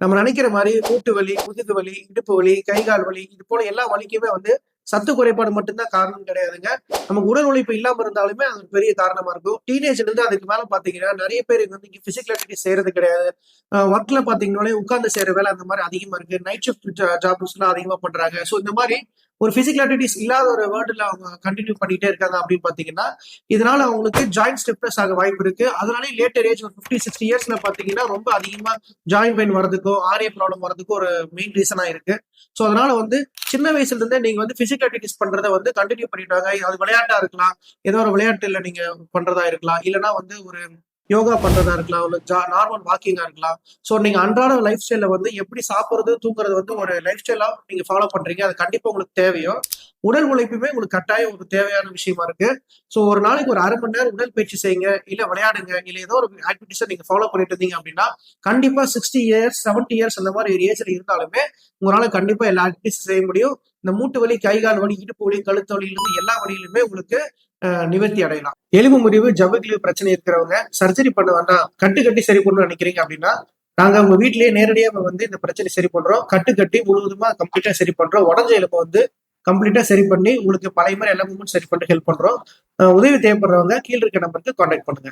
நம்ம நினைக்கிற மாதிரி மூட்டு வலி முதுகு வலி இடுப்பு வலி கை கால் வலி இது போல எல்லா வலிக்குமே வந்து சத்து குறைபாடு மட்டும்தான் காரணம் கிடையாதுங்க. நமக்கு உடல் உழைப்பு இல்லாம இருந்தாலுமே அது ஒரு பெரிய காரணமா இருக்கும். டீனேஜ்ல இருந்து அதுக்கு மேல பாத்தீங்கன்னா நிறைய பேர் வந்து இங்க பிசிக்கல் ஆக்டிவிட்டி செய்யறது கிடையாது. ஒர்க்ல பாத்தீங்கன்னாலே உட்கார்ந்து செய்யற வேலை அந்த மாதிரி அதிகமா இருக்கு. நைட் ஷிஃப்ட் ஜாப்ஸ் எல்லாம் அதிகமா பண்றாங்க. ஸோ இந்த மாதிரி ஒரு பிசிக்கல் ஆக்டிவிட்டிஸ் இல்லாத ஒரு வேர்ல்டுல அவங்க கண்டினியூ பண்ணிட்டே இருக்காங்க அப்படின்னு பாத்தீங்கன்னா இதனால அவங்களுக்கு ஜாயிண்ட் ஸ்டெப்னஸ் ஆக வாய்ப்பு இருக்கு. அதனாலே லேட்டர் ஏஜ் ஒரு ஃபிஃப்டி சிக்ஸ்டி இயர்ஸ்ல பாத்தீங்கன்னா ரொம்ப அதிகமா ஜாயின் பெயின் வரதுக்கோ ஆரிய ப்ராப்ளம் வரதுக்கோ ஒரு மெயின் ரீசனா இருக்கு. ஸோ அதனால வந்து சின்ன வயசுல இருந்தே நீங்க வந்து பிசிக்கல் ஆக்டிவிட்டிஸ் பண்றதை வந்து கண்டினியூ பண்ணிட்டாங்க அது விளையாட்டா இருக்கலாம். ஏதோ ஒரு விளையாட்டுல நீங்க பண்றதா இருக்கலாம். இல்லைன்னா வந்து ஒரு யோகா பண்றதா இருக்கலாம் ஒரு நார்மல் வாக்கிங்கா இருக்கலாம். ஸோ நீங்க அன்றாட லைஃப் ஸ்டைல வந்து எப்படி சாப்பிட்றது தூங்குறது வந்து ஒரு லைஃப் ஸ்டைலா நீங்க ஃபாலோ பண்றீங்க. அது கண்டிப்பா உங்களுக்கு தேவையோ? உடல் உழைப்புமே உங்களுக்கு கட்டாயம் ஒரு தேவையான விஷயமா இருக்கு. ஸோ ஒரு நாளைக்கு ஒரு அரை மணி நேரம் உடல் பயிற்சி செய்யுங்க இல்ல விளையாடுங்க இல்ல ஏதோ ஒரு ஆக்டிவிட்டிஸை நீங்க ஃபாலோ பண்ணிட்டு இருந்தீங்க அப்படின்னா கண்டிப்பா சிக்ஸ்டி இயர்ஸ் செவன்டி இயர்ஸ் அந்த மாதிரி ஒரு ஏஜ்ல இருந்தாலுமே உங்களால கண்டிப்பா எல்லா ஆக்டிவிட்டிஸ் செய்ய முடியும். இந்த மூட்டு வலி கை கால் வலி இடுப்பு வலி கழுத்து வலியிலிருந்து எல்லா வழியிலுமே உங்களுக்கு நிவர்த்தி அடையலாம். எலும்பு முறிவு ஜவ்வுக்கிழிவு பிரச்சனை இருக்கிறவங்க சர்ஜரி பண்ண வேண்டாம் கட்டு கட்டி சரி பண்ணணும்னு நினைக்கிறீங்க அப்படின்னா நாங்க உங்க வீட்லயே நேரடியாக வந்து இந்த பிரச்சனை சரி பண்றோம். கட்டு கட்டி முழுவதுமா கம்ப்ளீட்டா சரி பண்றோம். உடஞ்ச எலும்பு வந்து கம்ப்ளீட்டா சரி பண்ணி உங்களுக்கு பழைய மாதிரி எல்லா மூமெண்ட் சரி பண்ணி ஹெல்ப் பண்றோம். உதவி தேவைப்படுறவங்க கீழே இருக்க நம்பருக்கு கான்டாக்ட் பண்ணுங்க.